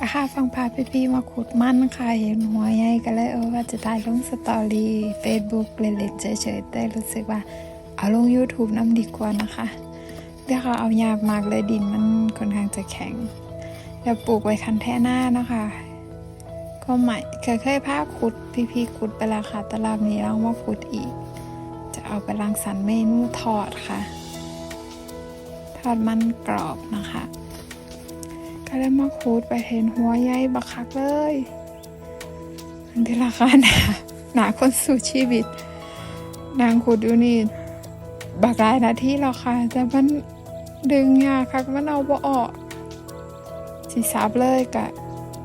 อาค่ะฟังพาพี่ๆมาขุดมันค่ะ เห็นหัวใหญ่ก็เลยเออว่าจะถ่ายลงสตอรี่เฟซบุ๊กเล่นๆเฉยๆแต่รู้สึกว่า เอาลง YouTube น้ำดีกว่านะคะเดี๋ยวเขาเอายากมากเลยดินมันค่อนข้างจะแข็งแล้วปลูกไว้คันแท่หน้านะคะ ก็ใหม่เคยเคยพาขุดพี่ๆขุดไปแล้วค่ะตลาดนี้เรามาขุดอีก จะเอาไปรังสรรค์เมนูทอดค่ะ ทอดมันกรอบนะคะ ก็เลยมาคูดไปเห็นหัวใหญ่บักคักเลย อันที่ราคาหนาหนาคนสู่ชีวิต นางขุดอยู่นี่บักลายนาทีแล้วค่ะแต่มันดึงยากคักมันเอาบ่ออกสิซับเลยกะ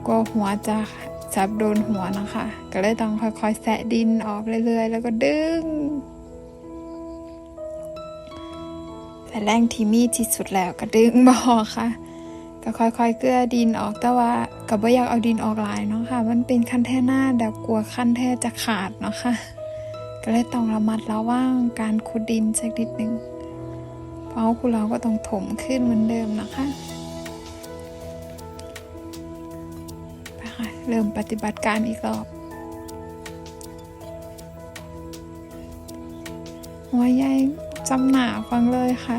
กลัวหัวจะซับโดนหัวนะคะ ก็เลยต้องค่อยๆ แสะดินออกเรื่อยๆ แล้วก็ดึงแต่แรงที่มีที่สุดแล้วก็ดึงบ่อค่ะ ก็ค่อยๆ เกลือดินออกแต่ว่าก็บ่อยากเอาดินออกหลายเนาะค่ะ มันเป็นคันแท่หน้าเดี๋ยวกลัวคันแท่จะขาดเนาะค่ะ ก็เลยต้องระมัดระวังการขุดดินสักนิดหนึ่งเพราะคุณเราก็ต้องถมขึ้นเหมือนเดิมนะคะไปค่ะเริ่มปฏิบัติการอีกรอบหัวใหญ่จำหนาฟังเลยค่ะ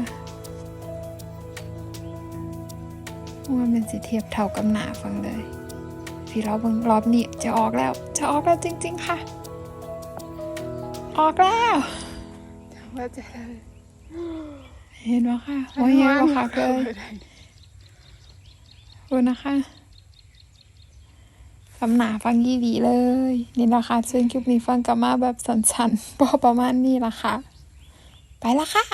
ว่ามันสิเทียบเท่ากับหนาฟังเลยพี่รอบเบิ่งรอบนี้จะออกแล้ว จะออกแล้วจริง ๆ ค่ะ ออกแล้วว่าจะเห็นไหมค่ะหัวใหญ่กว่าคักเลยดูนะคะกำหนาฟังยี่ดีเลย นี่แหละค่ะซึ่งคลิปนี้ฟังกลับมาแบบสันๆพอประมาณนี้ละค่ะ ไปละค่ะ